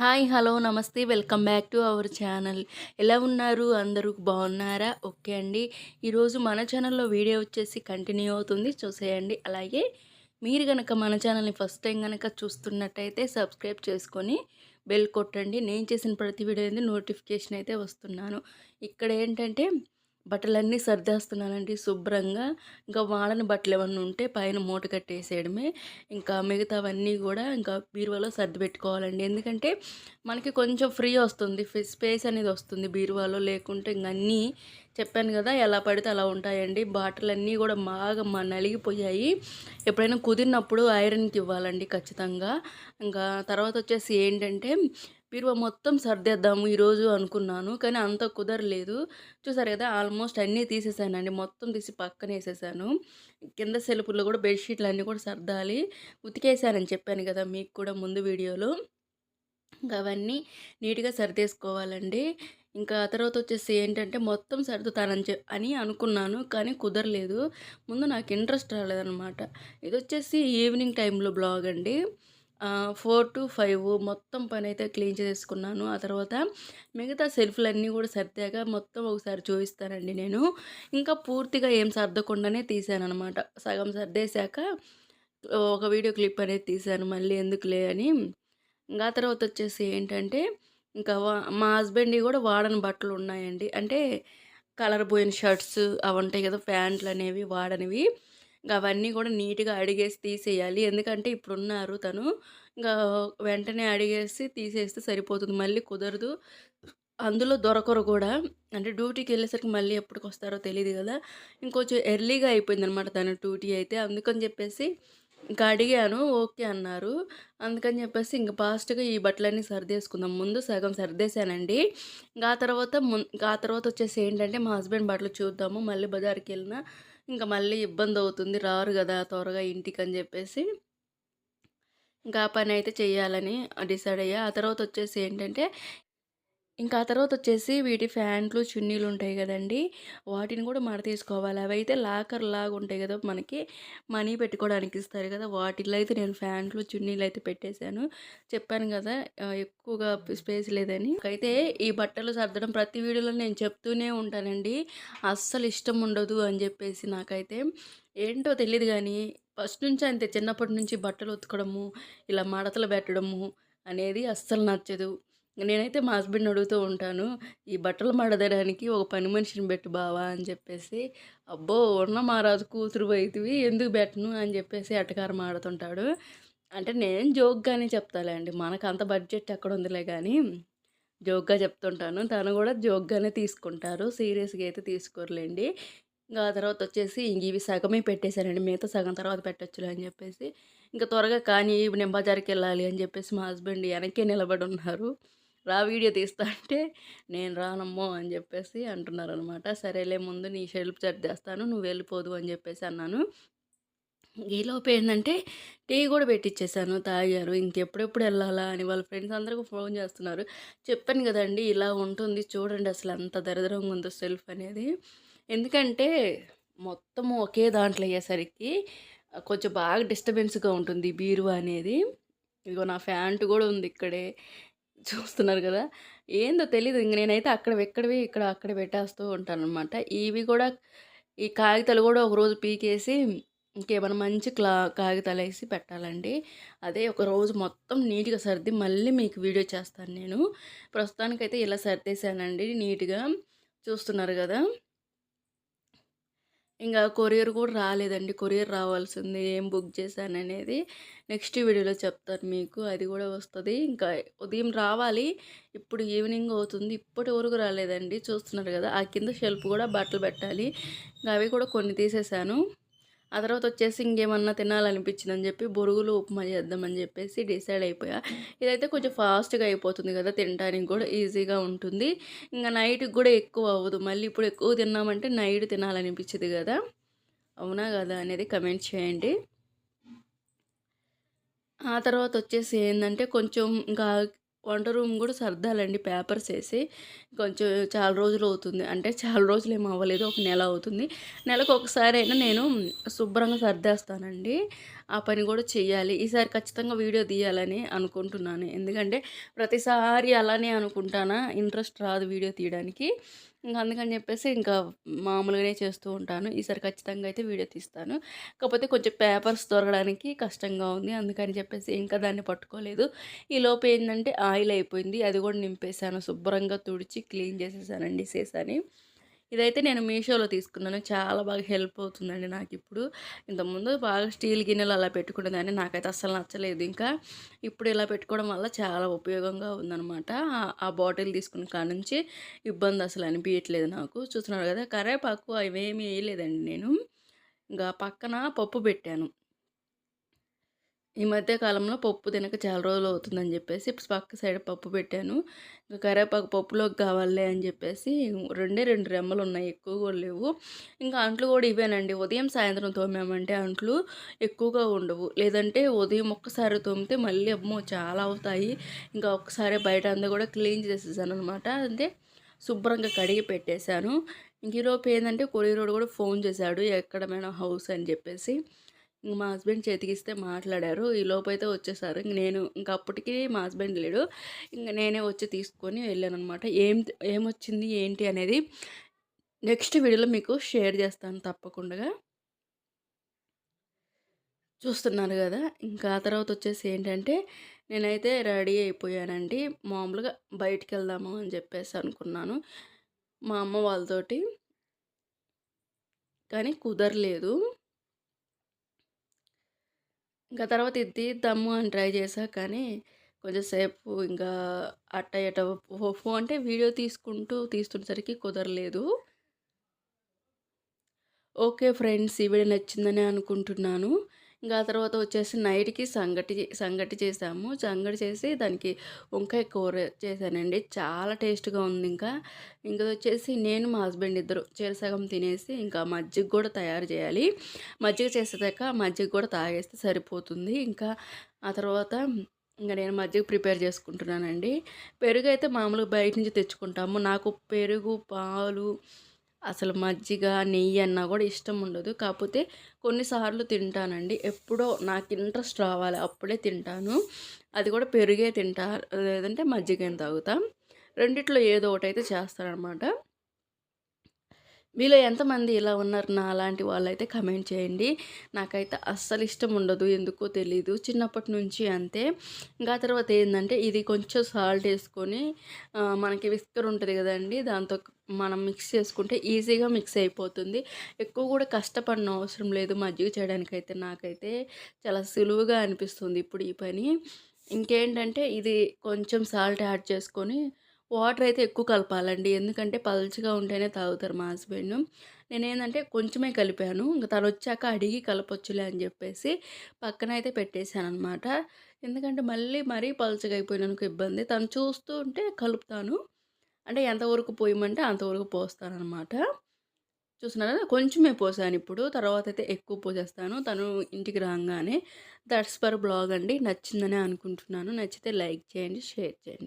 Hi hello నమస్తే welcome back to our channel. ఎలా ఉన్నారు? అందరూ బాగున్నారా? ఓకే అండి. ఈరోజు మన ఛానల్లో వీడియో వచ్చేసి కంటిన్యూ అవుతుంది. చూసేయండి. అలాగే మీరు కనుక మన ఛానల్ని ఫస్ట్ టైం కనుక చూస్తున్నట్టయితే సబ్స్క్రైబ్ చేసుకొని బెల్ కొట్టండి. నేను చేసిన ప్రతి వీడియో అనేది నోటిఫికేషన్ అయితే వస్తున్నాను. ఇక్కడ ఏంటంటే బట్టలన్నీ సర్దేస్తున్నానండి శుభ్రంగా. ఇంకా వాడని బట్టలు ఏమన్నా ఉంటే పైన మూట కట్టేసేయడమే. ఇంకా మిగతావన్నీ కూడా ఇంకా బీరువాలో సర్ది పెట్టుకోవాలండి. ఎందుకంటే మనకి కొంచెం ఫ్రీ వస్తుంది. స్పేస్ అనేది వస్తుంది బీరువాలో. లేకుంటే ఇంక అన్నీ చెప్పాను కదా ఎలా పడితే అలా ఉంటాయండి. బాటలన్నీ కూడా బాగా మా నలిగిపోయాయి. ఎప్పుడైనా కుదిరినప్పుడు ఐరన్కి ఇవ్వాలండి ఖచ్చితంగా. ఇంకా తర్వాత వచ్చేసి ఏంటంటే బీరువా మొత్తం సర్దేద్దాము ఈరోజు అనుకున్నాను కానీ అంత కుదరలేదు. చూసారు కదా ఆల్మోస్ట్ అన్నీ తీసేసానండి. మొత్తం తీసి పక్కన వేసేసాను. కింద సెలుపుల్లో కూడా బెడ్షీట్లు అన్నీ కూడా సర్దాలి. ఉతికేసానని చెప్పాను కదా మీకు కూడా ముందు వీడియోలో. ఇంకా అవన్నీ నీట్గా సర్దేసుకోవాలండి. ఇంకా తర్వాత వచ్చేసి ఏంటంటే మొత్తం సర్దుతానని చె అని అనుకున్నాను కానీ కుదరలేదు. ముందు నాకు ఇంట్రెస్ట్ రాలేదనమాట ఇది వచ్చేసి ఈవినింగ్ టైంలో బ్లాగ్ అండి. ఫోర్ టు ఫైవ్ మొత్తం పని అయితే క్లీన్ చేసుకున్నాను ఆ తర్వాత మిగతా సెల్ఫ్లన్నీ కూడా సర్దాక మొత్తం ఒకసారి చూపిస్తానండి నేను. ఇంకా పూర్తిగా ఏం సర్దకుండానే తీసాను అనమాట సగం సర్దేశాక ఒక వీడియో క్లిప్ అనేది తీశాను మళ్ళీ ఎందుకులే అని. ఇంకా తర్వాత వచ్చేసి ఏంటంటే ఇంకా మా హస్బెండ్ కూడా వాడని బట్టలు ఉన్నాయండి. అంటే కలర్ పోయిన షర్ట్స్ అవి ఉంటాయి కదా ప్యాంట్లు అనేవి వాడనివి. అవన్నీ కూడా నీట్గా అడిగేసి తీసేయాలి. ఎందుకంటే ఇప్పుడు ఉన్నారు తను. ఇంకా వెంటనే అడిగేసి తీసేస్తే సరిపోతుంది. మళ్ళీ కుదరదు. అందులో దొరకరు కూడా. అంటే డ్యూటీకి వెళ్ళేసరికి మళ్ళీ ఎప్పటికి వస్తారో తెలియదు కదా. ఇంకొంచెం ఎర్లీగా అయిపోయింది అనమాట తన డ్యూటీ అయితే. అందుకని చెప్పేసి ఇంకా అడిగాను. ఓకే అన్నారు. అందుకని చెప్పేసి ఇంక ఫాస్ట్గా ఈ బట్టలన్నీ సర్దేసుకుందాం. ముందు సగం సర్దేశానండి. ఇంకా తర్వాత ఆ తర్వాత వచ్చేసి ఏంటంటే మా హస్బెండ్ బట్టలు చూద్దాము. మళ్ళీ బజార్కి వెళ్ళినా ఇంకా మళ్ళీ ఇబ్బంది అవుతుంది రారు కదా త్వరగా ఇంటికి అని చెప్పేసి ఇంకా ఆ పని అయితే చేయాలని డిసైడ్ అయ్యా ఆ తర్వాత వచ్చేసి ఏంటంటే ఇంకా ఆ తర్వాత వచ్చేసి వీటి ఫ్యాంట్లు చున్నీలు ఉంటాయి కదండి. వాటిని కూడా మడ తీసుకోవాలి. అవి అయితే లాకర్ లాగా ఉంటాయి కదా మనకి. మనీ పెట్టుకోవడానికి ఇస్తారు కదా. వాటిలో అయితే నేను ఫ్యాంట్లు చున్నీలు అయితే పెట్టేశాను. చెప్పాను కదా ఎక్కువగా స్పేస్ లేదని. అయితే ఈ బట్టలు సర్దడం ప్రతి వీడియోలో నేను చెప్తూనే ఉంటానండి. అస్సలు ఇష్టం ఉండదు అని చెప్పేసి నాకైతే. ఏంటో తెలియదు కానీ ఫస్ట్ నుంచి అంతే. చిన్నప్పటి నుంచి బట్టలు ఉతకడము ఇలా మడతలు పెట్టడము అనేది అస్సలు నచ్చదు. నేనైతే మా హస్బెండ్ని అడుగుతూ ఉంటాను ఈ బట్టలు మడదడానికి ఒక పని మనిషిని పెట్టు బావా అని చెప్పేసి అబ్బో ఉన్న మహారాజు కూతురు అయితివి ఎందుకు పెట్టను అని చెప్పేసి అటకారం ఆడుతుంటాడు. అంటే నేను జోక్గానే చెప్తాలేండి మనకు అంత బడ్జెట్ ఎక్కడ ఉందిలే కానీ జోక్గా చెప్తుంటాను. తను కూడా జోక్గానే తీసుకుంటారు సీరియస్గా అయితే తీసుకోరులేండి. ఇంకా ఆ తర్వాత వచ్చేసి ఇంక ఇవి సగమే పెట్టేశానండి మిగతా సగం తర్వాత పెట్టచ్చులే అని చెప్పేసి ఇంకా త్వరగా కానీ నేను బజార్కి వెళ్ళాలి అని చెప్పేసి మా హస్బెండ్ వెనకే నిలబడి ఉన్నారు. రా వీడియో తీస్తా అంటే నేను రానమ్మో అని చెప్పేసి అంటున్నారు అనమాట సరేలే ముందు నీ షెల్ఫ్ సెట్ చేస్తాను నువ్వు వెళ్ళిపోదు అని చెప్పేసి అన్నాను. ఈలోపు ఏంటంటే టీ కూడా పెట్టించేసాను తాగారు ఇంకెప్పుడెప్పుడు వెళ్ళాలా అని వాళ్ళ ఫ్రెండ్స్ అందరికీ ఫోన్ చేస్తున్నారు. చెప్పాను కదండి ఇలా ఉంటుంది. చూడండి అసలు అంత దరిద్రంగా ఉందో సెల్ఫ్ అనేది. ఎందుకంటే మొత్తము ఒకే దాంట్లో అయ్యేసరికి కొంచెం బాగా డిస్టర్బెన్స్గా ఉంటుంది బీరువా అనేది. ఇదిగో నా ఫ్యాంట్ కూడా ఉంది ఇక్కడే. చూస్తున్నారు కదా! ఏందో తెలీదు. ఇంక నేనైతే అక్కడ ఎక్కడవి ఇక్కడ అక్కడ పెట్టేస్తూ ఉంటాను అనమాట ఇవి కూడా ఈ కాగితాలు కూడా ఒకరోజు పీకేసి ఇంకేమైనా మంచి క్లా కాగితాలు వేసి పెట్టాలండి. అదే ఒక రోజు మొత్తం నీట్గా సర్ది మళ్ళీ మీకు వీడియో చేస్తాను నేను. ప్రస్తుతానికైతే ఇలా సర్దేశానండి నీట్గా. చూస్తున్నారు కదా! ఇంకా కొరియర్ కూడా రాలేదండి. కొరియర్ రావాల్సింది ఏం బుక్ చేశాను అనేది నెక్స్ట్ వీడియోలో చెప్తాను మీకు. అది కూడా వస్తుంది. ఇంకా ఉదయం రావాలి. ఇప్పుడు ఈవినింగ్ అవుతుంది. ఇప్పటి వరకు రాలేదండి. చూస్తున్నారు కదా ఆ కింద షెల్ఫ్ కూడా బట్టలు పెట్టాలి. అవి కూడా కొన్ని తీసేసాను ఆ తర్వాత వచ్చేసి ఇంకేమన్నా తినాలనిపించిందని చెప్పి బొరుగులు ఉప్మా చేద్దామని చెప్పేసి డిసైడ్ అయిపోయా. ఇదైతే కొంచెం ఫాస్ట్గా అయిపోతుంది కదా తినడానికి కూడా ఈజీగా ఉంటుంది. ఇంకా నైట్కి కూడా ఎక్కువ అవ్వదు. మళ్ళీ ఇప్పుడు ఎక్కువ తిన్నామంటే నైట్ తినాలనిపించింది కదా. అవునా కదా అనేది కమెంట్ చేయండి. ఆ తర్వాత వచ్చేసి ఏంటంటే కొంచెం ఇంకా వంట రూమ్ కూడా సర్దాలండి పేపర్స్ వేసి. కొంచెం చాలా రోజులు అవుతుంది. అంటే చాలా రోజులు ఏమి అవ్వలేదు. ఒక నెల అవుతుంది. నెలకు ఒకసారి అయినా నేను శుభ్రంగా సర్దేస్తానండి. ఆ పని కూడా చేయాలి ఈసారి ఖచ్చితంగా వీడియో తీయాలని అనుకుంటున్నాను. ఎందుకంటే ప్రతిసారి అలానే అనుకుంటానా ఇంట్రెస్ట్ రాదు వీడియో తీయడానికి. ఇంకా అందుకని చెప్పేసి ఇంకా మామూలుగానే చేస్తూ ఉంటాను. ఈసారి ఖచ్చితంగా అయితే వీడియో తీస్తాను. కాకపోతే కొంచెం పేపర్స్ దొరకడానికి కష్టంగా ఉంది. అందుకని చెప్పేసి ఇంకా దాన్ని పట్టుకోలేదు. ఈ లోపు ఏంటంటే ఆయిల్ అయిపోయింది. అది కూడా నింపేశాను. శుభ్రంగా తుడిచి క్లీన్ చేసేసానండి సేసాని. ఇదైతే నేను మీషోలో తీసుకున్నాను. చాలా బాగా హెల్ప్ అవుతుందండి నాకు ఇప్పుడు ఇంతకుముందు బాగా స్టీల్ గిన్నెలు అలా పెట్టుకునేదాన్ని నాకైతే అస్సలు నచ్చలేదు. ఇంకా ఇప్పుడు ఇలా పెట్టుకోవడం వల్ల చాలా ఉపయోగంగా ఉందన్నమాట. ఆ బాటిల్ తీసుకున్న కాడ నుంచి ఇబ్బంది అసలు అనిపించట్లేదు నాకు. చూస్తున్నారు కదా కరేపాకు అవేమీ వేయలేదండి నేను. ఇంకా పక్కన పప్పు పెట్టాను. ఈ మధ్య కాలంలో పప్పు తినక చాలా రోజులు అవుతుందని చెప్పేసి పక్క సైడ్ పప్పు పెట్టాను. ఇంకా కరేపాకు పప్పులోకి కావాలి అని చెప్పేసి రెండే రెండు రెమ్మలు ఉన్నాయి ఎక్కువ కూడా లేవు. ఇంకా అంట్లు కూడా ఇవేనండి. ఉదయం సాయంత్రం తోమామంటే అంట్లు ఎక్కువగా ఉండవు. లేదంటే ఉదయం ఒక్కసారి తోమితే మళ్ళీ అమ్మో చాలా అవుతాయి. ఇంకా ఒక్కసారి బయట అంతా కూడా క్లీన్ చేసేసాను అనమాట అంటే శుభ్రంగా కడిగి పెట్టేశాను. ఇంక ఈరోజు ఏంటంటే కొరియరోడు కూడా ఫోన్ చేశాడు ఎక్కడమైనా హౌస్ అని చెప్పేసి. మా హస్బెండ్ చేతికిస్తే మాట్లాడారు. ఈ లోపైతే వచ్చేసారు. ఇంక నేను ఇంక అప్పటికి మా హస్బెండ్ లేడు. ఇంక నేనే వచ్చి తీసుకొని వెళ్ళాను అనమాట ఏం ఏమొచ్చింది ఏంటి అనేది నెక్స్ట్ వీడియోలో మీకు షేర్ చేస్తాను తప్పకుండా. చూస్తున్నారు కదా! ఇంకా ఆ తర్వాత వచ్చేసి ఏంటంటే నేనైతే రెడీ అయిపోయానండి. మామూలుగా బయటికి వెళ్దాము అని చెప్పేసి అనుకున్నాను. మా అమ్మ వాళ్ళతోటి. కానీ కుదరలేదు. ఇంకా తర్వాత ఇది దమ్ము అని ట్రై చేశా కానీ కొంచెం సేపు ఇంకా అట్ట ఎట ఫో అంటే వీడియో తీసుకుంటూ తీస్తుండేసరికి కుదరలేదు. ఓకే ఫ్రెండ్స్ ఈ వీడియో నచ్చిందని అనుకుంటున్నాను. ఇంకా తర్వాత వచ్చేసి నైట్కి సంగటి సంగటి చేసాము. సంగటి చేసి దానికి వంకాయ కూర చేశానండి. చాలా టేస్ట్గా ఉంది ఇంకా. ఇంకా వచ్చేసి నేను మా హస్బెండ్ ఇద్దరు చేరసగం తినేసి ఇంకా మజ్జిగ కూడా తయారు చేయాలి. మజ్జిగ చేసేదాక మజ్జిగ కూడా తాగేస్తే సరిపోతుంది. ఇంకా ఆ తర్వాత ఇంకా నేను మజ్జిగ ప్రిపేర్ చేసుకుంటున్నానండి. పెరుగు అయితే మామూలుగా బయట నుంచి తెచ్చుకుంటాము. నాకు పెరుగు పాలు అసలు మజ్జిగ నెయ్యి అన్నా కూడా ఇష్టం ఉండదు. కాకపోతే కొన్నిసార్లు తింటానండి. ఎప్పుడో నాకు ఇంట్రెస్ట్ రావాలి అప్పుడే తింటాను. అది కూడా పెరిగే తింటా లేదంటే మజ్జిగ తాగుతా. రెండిట్లో ఏదో ఒకటి అయితే చేస్తానమాట మీలో ఎంతమంది ఇలా ఉన్నారు? నా అలాంటి వాళ్ళైతే కమెంట్ చేయండి. నాకైతే అస్సలు ఇష్టం ఉండదు ఎందుకో తెలీదు. చిన్నప్పటి నుంచి అంతే. ఇంకా తర్వాత ఏంటంటే ఇది కొంచెం సాల్ట్ వేసుకొని మనకి విస్కర్ ఉంటుంది కదండి దాంతో మనం మిక్స్ చేసుకుంటే ఈజీగా మిక్స్ అయిపోతుంది. ఎక్కువ కూడా కష్టపడిన అవసరం లేదు మజ్జిగ చేయడానికైతే నాకైతే చాలా సులువుగా అనిపిస్తుంది ఇప్పుడు ఈ పని. ఇంకేంటంటే ఇది కొంచెం సాల్ట్ యాడ్ చేసుకొని వాటర్ అయితే ఎక్కువ కలపాలండి. ఎందుకంటే పల్చగా ఉంటేనే తాగుతారు మా హస్బెండ్. నేనేంటంటే కొంచెమే కలిపాను. ఇంకా తను వచ్చాక అడిగి కలపొచ్చులే అని చెప్పేసి పక్కన అయితే పెట్టేశాను అనమాట ఎందుకంటే మళ్ళీ మరీ పలుచగా అయిపోయినందుకు ఇబ్బంది. తను చూస్తూ ఉంటే కలుపుతాను. అంటే ఎంతవరకు పోయమంటే అంతవరకు పోస్తానమాట చూస్తున్నారా? కొంచెమే పోసాను ఇప్పుడు. తర్వాత అయితే ఎక్కువ పోసేస్తాను. తను ఇంటికి రాగానే దట్స్ పర్ బ్లాగ్ అండి. నచ్చిందని అనుకుంటున్నాను. నచ్చితే లైక్ చేయండి షేర్ చేయండి.